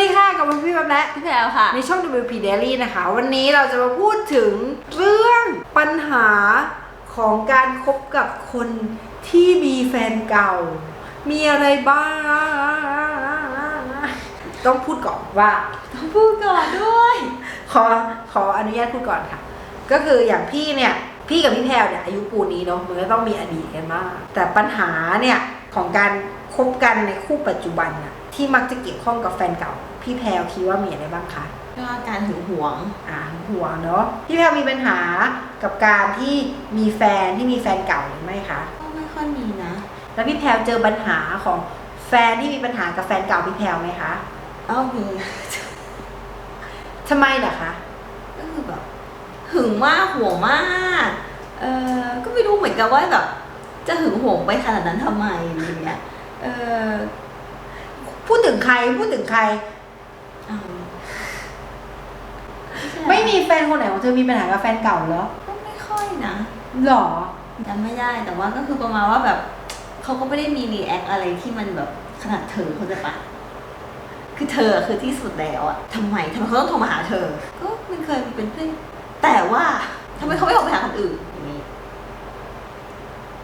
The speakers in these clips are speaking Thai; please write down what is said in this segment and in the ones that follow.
ดีค่ะกับวันพี่แบบและพี่แพรวค่ะ ในช่อง WP Daily นะคะ วันนี้เราจะมาพูดถึงเรื่องปัญหาของการคบกับคนที่มีแฟนเก่า มีอะไรบ้าง ต้องพูดก่อนว่า ต้องพูดก่อนด้วย ขอขออนุญาตพูดก่อนค่ะ ก็คืออย่างพี่เนี่ย พี่กับพี่แพรวเนี่ยอายุปูนนี้เนาะมันก็ต้องมีอดีตกันมากแต่ปัญหาเนี่ยของการคบกันในคู่ปัจจุบันน่ะ ที่มักจะเกี่ยวข้องกับแฟนเก่า พี่แพรวคิดว่ามีอะไรบ้างคะก็การหึงหวง อ่าห่วงเนาะพี่แพรวมีปัญหากับการที่มีแฟนที่มีแฟนเก่าหรือไม่คะก็ไม่ค่อยมีนะ แล้วพี่แพรวเจอปัญหาของแฟนที่มีปัญหากับแฟนเก่าพี่แพรวไหมคะเอ้ามีทำไมล่ะคะก็คือแบบหึงมากห่วงมากเออก็ไม่รู้เหมือนกันว่าแบบจะหึงหวงไปขนาดนั้นทำไมอะไรเงี้ยเออ พูดถึงใครพูดถึงใครเอาใช่ไม่มีแฟนคนไหนของเธอมีปัญหากับแฟนเก่าเหรอก็ไม่ค่อยนะหรอ จำไม่ได้แต่ว่าก็คือประมาณว่าแบบเขาก็ไม่ได้มีรีแอคอะไรที่มันแบบขนาดเธอเขาใจปะคือเธอคือที่สุดแล้วอะทำไมทำไมเขาต้องโทรมาหาเธอ ก็มันเคยมีเป็นเพื่อนแต่ว่าทำไมเขาไม่ออกไปหาคนอื่นอย่างนี้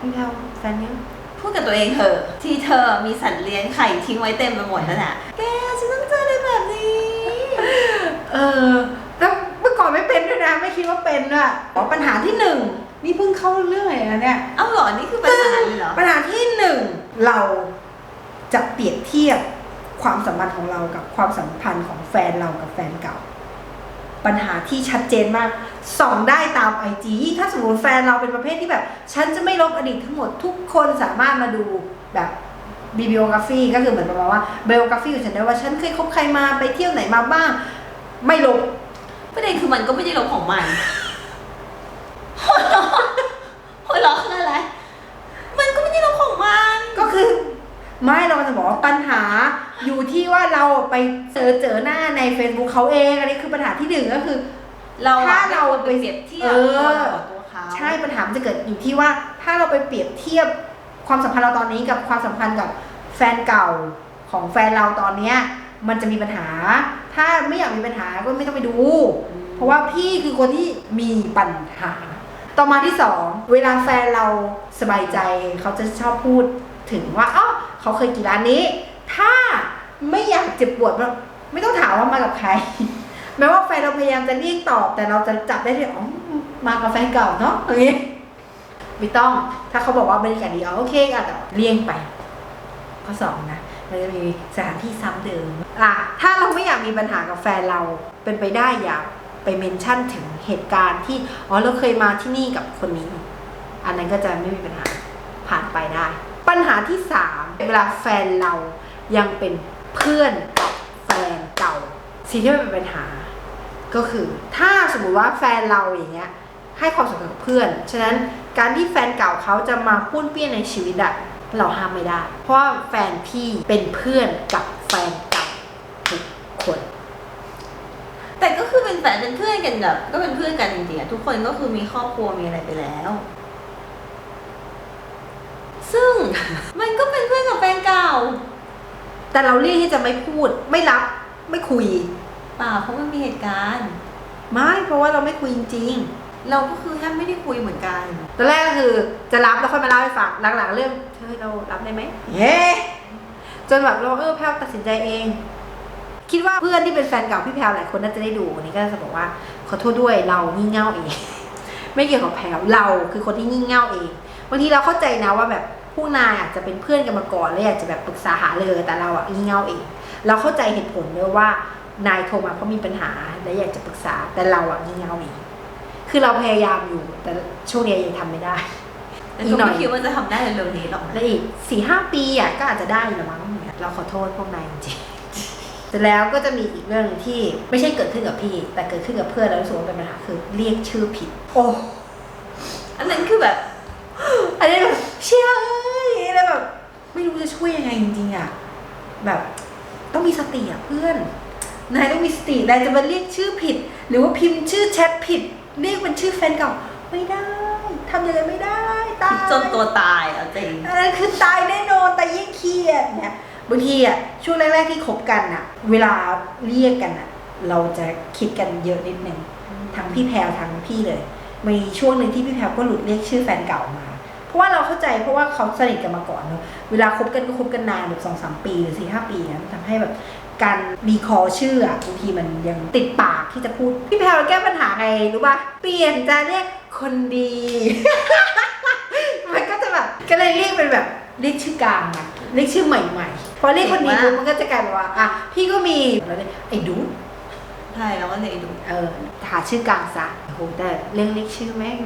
พี่แพรวแฟนยัง พูดกับตัวเองเถอะที่เธอมีสัตว์เลี้ยงไข่ทิ้งไว้เต็มไปหมดนั่นแหละแกฉันต้องเจออะไรแบบนี้ เออแล้วเมื่อก่อนไม่เป็นด้วยนะ ไม่คิดว่าเป็นด้วยอ๋อปัญหาที่หนึ่งนี่เพิ่งเข้าเรื่องเลยนะเนี่ยเอ้าเหรอนี่คือปัญหาเลยเหรอปัญหาที่หนึ่งเราจะเปรียบเทียบความสัมพันธ์ของเรากับความสัมพันธ์ของแฟนเรากับแฟนเก่า ปัญหาที่ชัดเจนมากส่องได้ตามไอจีถ้าสมมติแฟนเราเป็นประเภทที่แบบ ฉันจะไม่ลบอดีตทั้งหมดทุกคนสามารถมาดูแบบบีบิโอกราฟีก็คือเหมือนประมาณว่าเบลกราฟีของฉันได้ว่าฉันเคยคบใครมาไปเที่ยวไหนมาบ้าง ไม่ลบประเด็นคือมันก็ไม่ได้ลบของมันหัวเราะหัวเราะคืออะไร มันก็ไม่ได้ลบของมัน ก็คือ ไม่เราจะบอกว่าปัญหาอยู่ที่ว่าเราไปเจอเจอหน้าใน Facebook เขาเอง อันนี้คือปัญหาที่หนึ่งก็คือ เราอะถ้าเราไปเปรียบเทียบเออตัวเรากับตัวเขาใช่ปัญหามันจะเกิดอยู่ที่ว่าถ้าเราไปเปรียบเทียบความสัมพันธ์เราตอนนี้กับความสัมพันธ์กับแฟนเก่าของแฟนเราตอนเนี้ยมันจะมีปัญหา ถ้าไม่อยากมีปัญหาก็ไม่ต้องไปดู เพราะว่าพี่คือคนที่มีปัญหา ต่อมาที่สองเวลาแฟนเราสบายใจเขาจะชอบพูดถึงว่าอ๋อ เขาเคยกินร้านนี้ ถ้าไม่อยากเจ็บปวดไม่ต้องถามว่ามากับใคร แม้ว่าแฟนเราพยายามจะเรียกตอบ แต่เราจะจับได้ที่อ๋อมากับแฟนเก่าเนาะอย่างงี้ไม่ต้อง ถ้าเขาบอกว่าบรรยากาศดีอ๋อโอเคก็เลี่ยงไป ข้อสองนะมันจะมีสถานที่ซ้ำเดิมอะถ้าเราไม่อยากมีปัญหากับแฟนเราเป็นไปได้อย่าไปเมนชั่นถึงเหตุการณ์ที่อ๋อเราเคยมาที่นี่กับคนนี้ อันนั้นก็จะไม่มีปัญหาผ่านไปได้ ปัญหาที่สามเวลาแฟนเรายังเป็นเพื่อนกับแฟนเก่าสิ่งที่มันเป็นปัญหา ก็คือถ้าสมมุติว่าแฟนเราอย่างเงี้ยให้ความสำคัญกับเพื่อน ฉะนั้นการที่แฟนเก่าเขาจะมาป้วนเปี้ยนในชีวิตอะเราห้ามไม่ได้ เพราะแฟนพี่เป็นเพื่อนกับแฟนเก่าทุกคน แต่ก็คือเป็นแฟนเป็นเพื่อนกันแบบก็เป็นเพื่อนกันจริงๆอะทุกคนก็คือมีครอบครัวมีอะไรไปแล้ว ซึ่ง มันก็เป็นเพื่อนกับแฟนเก่าแต่เราเรียกที่จะไม่พูด ไม่รับ ไม่คุย เปล่าเพราะมันมีเหตุการณ์ ไม่เพราะว่าเราไม่คุยจริงเราก็คือแทบไม่ได้คุยเหมือนกัน ๆตอนแรกก็คือจะรับแล้วค่อยมาเล่าให้ฟังหลังๆเรื่องเฮ้ยเรารับได้ไหมเย้จนแบบเราเออแพลวตัดสินใจเอง คิดว่าเพื่อนที่เป็นแฟนเก่าพี่แพลวหลายคนน่าจะได้ดูวันนี้ก็จะบอกว่า ขอโทษด้วยเรางี่เง่าเอง ไม่เกี่ยวกับแพลวเราคือคนที่งี่เง่าเองบางทีเราเข้าใจนะว่าแบบ ผู้นายอาจจะเป็นเพื่อนกันมาก่อนแล้วอยากจะแบบปรึกษาหาเลยแต่เราอะงี่เง่าเองเราเข้าใจเหตุผลด้วยว่านายโทรมาเพราะมีปัญหาและอยากจะปรึกษาแต่เราอะงี่เง่าเองคือเราพยายามอยู่ แต่ช่วงนี้ยังทำไม่ได้แต่อีก็กหน่ไม่อยคิดว่าจะทำได้เร็วๆนี้หรอกนะและอีกสี่ห้าปีอะก็อาจจะได้อยู่ละมั้งเราขอโทษพวกนายจริงๆเสร็จแล้วก็จะมีอีกเรื่องหนึงที่ไม่ใช่เกิดขึ้นกับพี่ แต่เกิดขึ้นกับเพื่อนแล้วรู้สึกว่าเป็นปัญหาคือเรียกชื่อผิด โอ้อันนั้นคือแบบ อันนี้แบบเชื่อ แบบต้องมีสติอะเพื่อน นายต้องมีสติ นายจะมาเรียกชื่อผิด หรือว่าพิมพ์ชื่อแชทผิด เรียกเป็นชื่อแฟนเก่าไม่ได้ทำอย่างนั้นไม่ได้ตายจนตัวตายเอาจริงอันนั้นคือตายแน่นอนตายยิ่งเครียดเนี่ยบางทีอะช่วงแรกๆที่คบกันอะ เวลาเรียกกันอะ เราจะคิดกันเยอะนิดนึงทั้งพี่แพรวทั้งพี่เลย มีช่วงหนึ่งที่พี่แพรวก็หลุดเรียกชื่อแฟนเก่ามาเพ ราะว่าเราเข้าใจเพราะว่าเขาสนิทกันมาก่อนเนอะเวลาคบกันก็คบกันนานแบบสองสามปีหรือสี่ห้าปีนะมันทำให้แบบการรีคอร์ชื่ออะบางทีมันยังติดปากที่จะพูด พี่แพรวแก้ปัญหาไงรู้ป่ะเปลี่ยนจะเรียกคนดี มันก็จะแบบก็เลยเรียกเป็นแบบเรียกชื่อกลางอะเรียกชื่อใหม่ๆพอเรียกคนดีปุ๊บมันก็จะกลายเป็นว่าอะพี่ก็มีแล้วเนี่ยไอ้ดูดใช่แล้วก็เลยดูเออหาชื่อกลางซะโอ้โหแต่เรียกเรียกชื่อแม่ง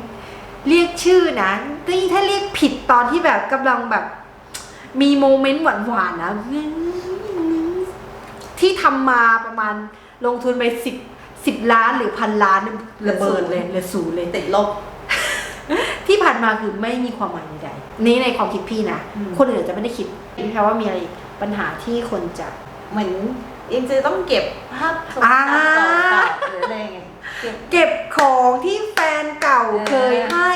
เรียกชื่อนะนี่ถ้าเรียกผิดตอนที่แบบกำลังแบบ มีโมเมนต์หวานๆนะที่ทำมาประมาณลงทุนไปสิบสิบล้านหรือพันล้านเนี่ยระเบิดเลยเหลยศูนย์เลยติดลบ ที่ผ่านมาคือไม่มีความหมายใดๆนี่ในความคิดพี่นะอืมคนอื่นจะไม่ได้คิดพี่แค่ว่ามีอะไรอีกปัญหาที่คนจะเหมือนยังจะต้องเก็บภาพทรงอ่าจำเก่าๆหรืออะไรไงเก็บเก็บของที่แฟน เคยให้